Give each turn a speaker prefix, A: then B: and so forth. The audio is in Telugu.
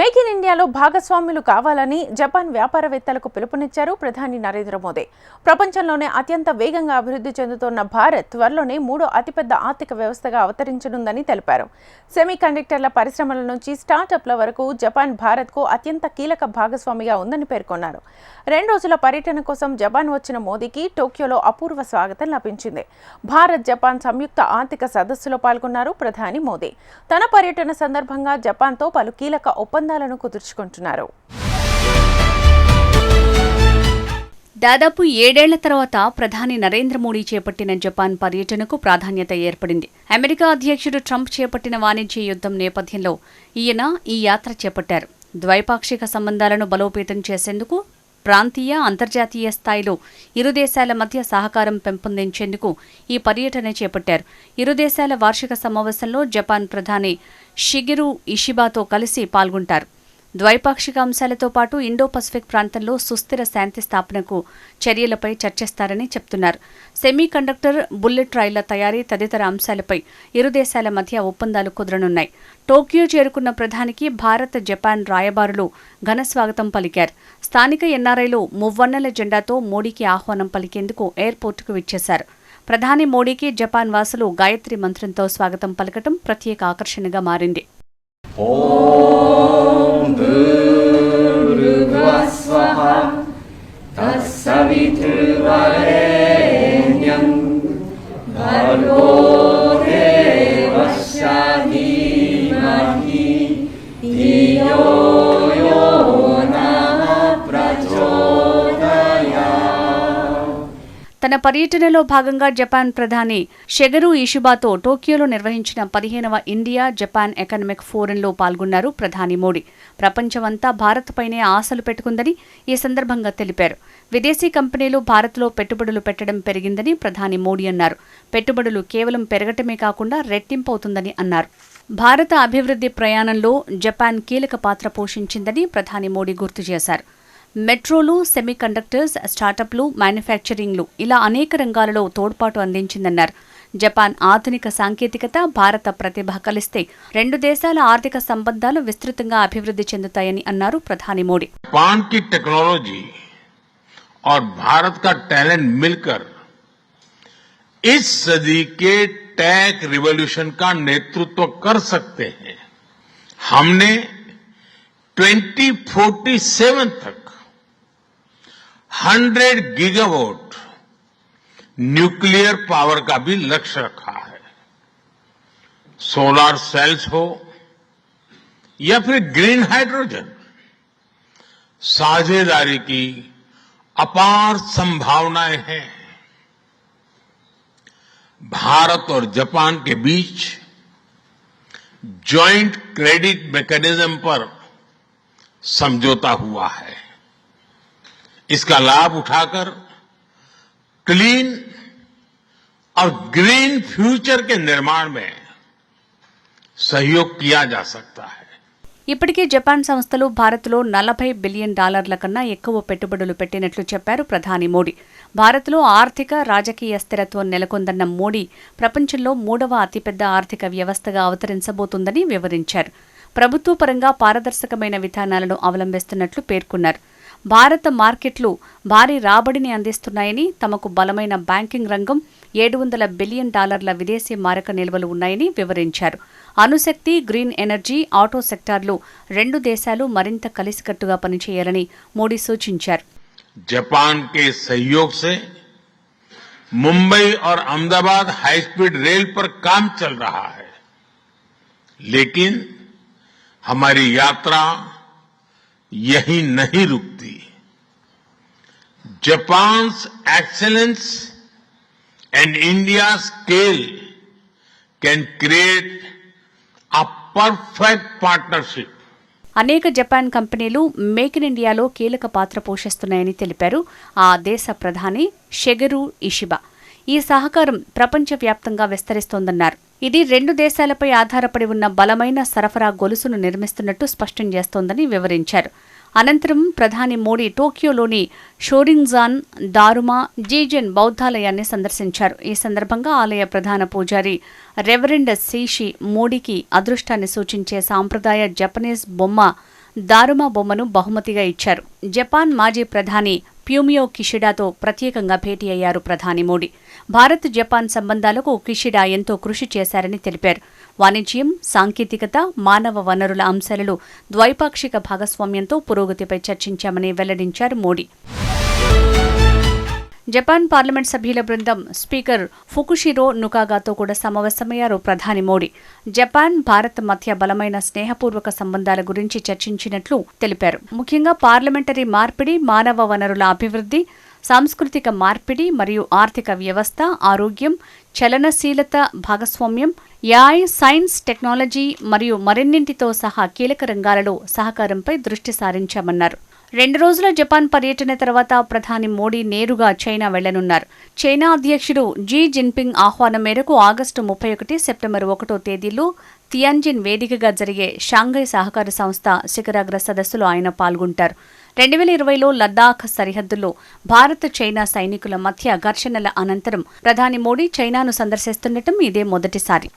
A: మేక్ ఇన్ ఇండియాలో భాగస్వాములు కావాలని జపాన్ వ్యాపారవేత్తలకు పిలుపునిచ్చారు ప్రధాని నరేంద్ర మోదీ. ప్రపంచంలోనే అత్యంత వేగంగా అభివృద్ధి చెందుతున్న భారత్ త్వరలోనే మూడో అతిపెద్ద ఆర్థిక వ్యవస్థగా అవతరించనుందని తెలిపారు. సెమీకండక్టర్ల పరిశ్రమల నుంచి స్టార్టప్ల వరకు జపాన్ భారత్కు అత్యంత కీలక భాగస్వామిగా ఉందని పేర్కొన్నారు. రెండు రోజుల పర్యటన కోసం జపాన్ వచ్చిన మోదీకి టోక్యోలో అపూర్వ స్వాగతం లభించింది. భారత్ జపాన్ సంయుక్త ఆర్థిక సదస్సులో పాల్గొన్నారు ప్రధాని మోదీ. తన పర్యటన సందర్భంగా జపాన్తో పలు కీలక ఒప్పందాలను కుదుర్చుకుంటున్నారు.
B: దాదాపు ఏడేళ్ళ తర్వాత ప్రధాని నరేంద్ర మోడీ చేపట్టిన జపాన్ పర్యటనకు ప్రాధాన్యత ఏర్పడింది. అమెరికా అధ్యక్షుడు ట్రంప్ చేపట్టిన వాణిజ్య యుద్ధం నేపథ్యంలో ఈయన ఈ యాత్ర చేపట్టారు. ద్వైపాక్షిక సంబంధాలను బలోపేతం చేసేందుకు ప్రాంతీయ అంతర్జాతీయ స్థాయిలో ఇరు దేశాల మధ్య సహకారం పెంపొందించేందుకు ఈ పర్యటన చేపట్టారు. ఇరు దేశాల వార్షిక సమావేశంలో జపాన్ ప్రధాని షిగిరు ఇషిబాతో కలిసి పాల్గొంటారు. ద్వైపాక్షిక అంశాలతో పాటు ఇండో పసిఫిక్ ప్రాంతంలో సుస్థిర శాంతి స్థాపనకు చర్యలపై చర్చిస్తారని చెప్తున్నారు. సెమీ కండక్టర్ బుల్లెట్ రైళ్ళ తయారీ తదితర అంశాలపై ఇరు దేశాల మధ్య ఒప్పందాలు కుదరనున్నాయి. టోక్యో చేరుకున్న ప్రధానికి భారత్ జపాన్ రాయబారులు ఘన స్వాగతం పలికారు. స్థానిక ఎన్ఆర్ఐలు మువ్వన్నెల జెండాతో మోడీకి ఆహ్వానం పలికేందుకు ఎయిర్పోర్టుకు విచ్చేశారు. ప్రధాని మోడీకి జపాన్ వాసులు గాయత్రి మంత్రంతో స్వాగతం పలకటం ప్రత్యేక ఆకర్షణగా మారింది.
C: 옴 부르바스와하 다사비트바레냥 바로레와샤니마히.
B: 디오 తన పర్యటనలో భాగంగా జపాన్ ప్రధాని షెగరు ఇషుబాతో టోక్యోలో నిర్వహించిన పదిహేనవ ఇండియా జపాన్ ఎకనమిక్ ఫోరంలో పాల్గొన్నారు ప్రధాని మోడీ. ప్రపంచమంతా భారత్పైనే ఆశలు పెట్టుకుందని ఈ సందర్భంగా తెలిపారు. విదేశీ కంపెనీలు భారత్లో పెట్టుబడులు పెట్టడం పెరిగిందని ప్రధాని మోడీ అన్నారు. పెట్టుబడులు కేవలం పెరగటమే కాకుండా రెట్టింపవుతుందని అన్నారు. భారత అభివృద్ధి ప్రయాణంలో జపాన్ కీలక పాత్ర పోషించిందని ప్రధాని మోడీ గుర్తు చేశారు. మెట్రోలు సెమీకండక్టర్స్ స్టార్టప్లు మ్యానుఫ్యాక్చరింగ్లు ఇలా అనేక రంగాలలో తోడ్పాటు అందించిందన్నారు జపాన్ ఆధునిక సాంకేతికత భారత ప్రతిభ కలిస్తే రెండు దేశాల ఆర్థిక సంబంధాలు విస్తృతంగా అభివృద్ధి చెందుతాయని అన్నారు ప్రధాని మోడీ
D: जापान की टेक्नोलॉजी और भारत का टैलेंट मिलकर इस सदी के टेक रिवॉल्यूशन का नेतृत्व कर सकते हैं हमने 2047 तक 100 गीगावाट न्यूक्लियर पावर का भी लक्ष्य रखा है। सोलर सेल्स हो या फिर ग्रीन हाइड्रोजन, साझेदारी की अपार संभावनाएँ हैं। भारत और जापान के बीच जॉइंट क्रेडिट मैकेनिज्म पर समझौता हुआ है। इसका लाभ उठाकर क्लीन और ग्रीन फ्यूचर के निर्माण में सहयोग किया जा सकता है
B: ఇప్పటికే జపాన్ సంస్థలు భారత్లో నలభై బిలియన్ డాలర్ల కన్నా ఎక్కువ పెట్టుబడులు పెట్టినట్లు చెప్పారు ప్రధాని మోడీ భారత్లో ఆర్థిక రాజకీయ స్థిరత్వం నెలకొందన్న మోడీ ప్రపంచంలో మూడవ అతిపెద్ద ఆర్థిక వ్యవస్థగా అవతరించబోతుందని వివరించారు ప్రభుత్వ పరంగా పారదర్శకమైన విధానాలను అవలంబిస్తున్నట్లు పేర్కొన్నారు భారత మార్కెట్లు భారీ రాబడిని అందిస్తున్నాయని తమకు బలమైన బ్యాంకింగ్ రంగం ఏడు వందల బిలియన్ డాలర్ల విదేశీ మారక నిల్వలు ఉన్నాయని వివరించారు అణుశక్తి గ్రీన్ ఎనర్జీ ఆటో సెక్టార్లు రెండు దేశాలు మరింత కలిసికట్టుగా పనిచేయాలని మోడీ సూచించారు
D: जापान के सहयोग से मुंबई और अहमदाबाद हाई स्पीड रेल पर काम चल रहा है लेकिन हमारी यात्रा यही नहीं रुकती Japan excellence and India's scale can create a perfect partnership.
B: అనేక జపాన్ కంపెనీలు మేక్ ఇన్ ఇండియాలో కీలక పాత్ర పోషిస్తున్నాయని తెలిపారు ఆ దేశ ప్రధాని షెగరు ఇషిబా ఈ సహకారం ప్రపంచవ్యాప్తంగా విస్తరిస్తోందన్నారు ఇది రెండు దేశాలపై ఆధారపడి ఉన్న బలమైన సరఫరా గొలుసును నిర్మిస్తున్నట్టు స్పష్టం చేస్తోందని వివరించారు. అనంతరం ప్రధాని మోడీ టోక్యోలోని షోరింగ్జాన్ దారుమా జీజెన్ బౌద్ధాలయాన్ని సందర్శించారు. ఈ సందర్భంగా ఆలయ ప్రధాన పూజారి రెవరెండ్ సీషి మోడీకి అదృష్టాన్ని సూచించే సాంప్రదాయ జపనీస్ బొమ్మ దారుమా బొమ్మను బహుమతిగా ఇచ్చారు. జపాన్ మాజీ ప్రధాని ప్యూమియో కిషిడాతో ప్రత్యేకంగా భేటీ అయ్యారు ప్రధాని మోడీ. భారత్ జపాన్ సంబంధాలకు కిషిడా ఎంతో కృషి చేశారని తెలిపారు. వాణిజ్యం సాంకేతికత మానవ వనరుల అంశాలలో ద్వైపాక్షిక భాగస్వామ్యంతో పురోగతిపై చర్చించామని వెల్లడించారు మోడీ. జపాన్ పార్లమెంట్ సభ్యుల బృందం స్పీకర్ ఫుకుషిరో నుకాగాతో కూడా సమావేశమయ్యారు ప్రధాని మోడీ. జపాన్ భారత్ మధ్య బలమైన స్నేహపూర్వక సంబంధాల గురించి చర్చించినట్లు తెలిపారు. ముఖ్యంగా పార్లమెంటరీ మార్పిడి మానవ వనరుల అభివృద్ధి సాంస్కృతిక మార్పిడి మరియు ఆర్థిక వ్యవస్థ ఆరోగ్యం చలనశీలత భాగస్వామ్యం యాయ్ సైన్స్ టెక్నాలజీ మరియు మరిన్నింటితో సహా కీలక రంగాలలో సహకారంపై దృష్టి సారించామన్నారు. రెండు రోజుల జపాన్ పర్యటన తర్వాత ప్రధాని మోడీ నేరుగా చైనా వెళ్ళనున్నారు. చైనా అధ్యక్షుడు జీ జిన్పింగ్ ఆహ్వానం మేరకు ఆగస్టు ముప్పై ఒకటి సెప్టెంబర్ ఒకటో తేదీలో తియాన్జిన్ వేదికగా జరిగే షాంఘై సహకార సంస్థ శిఖరాగ్ర సదస్సులో ఆయన పాల్గొంటారు. రెండు వేల ఇరవైలో లద్దాఖ్ సరిహద్దుల్లో భారత్ చైనా సైనికుల మధ్య ఘర్షణల అనంతరం ప్రధాని మోడీ చైనాను సందర్శిస్తుండటం ఇదే మొదటిసారి.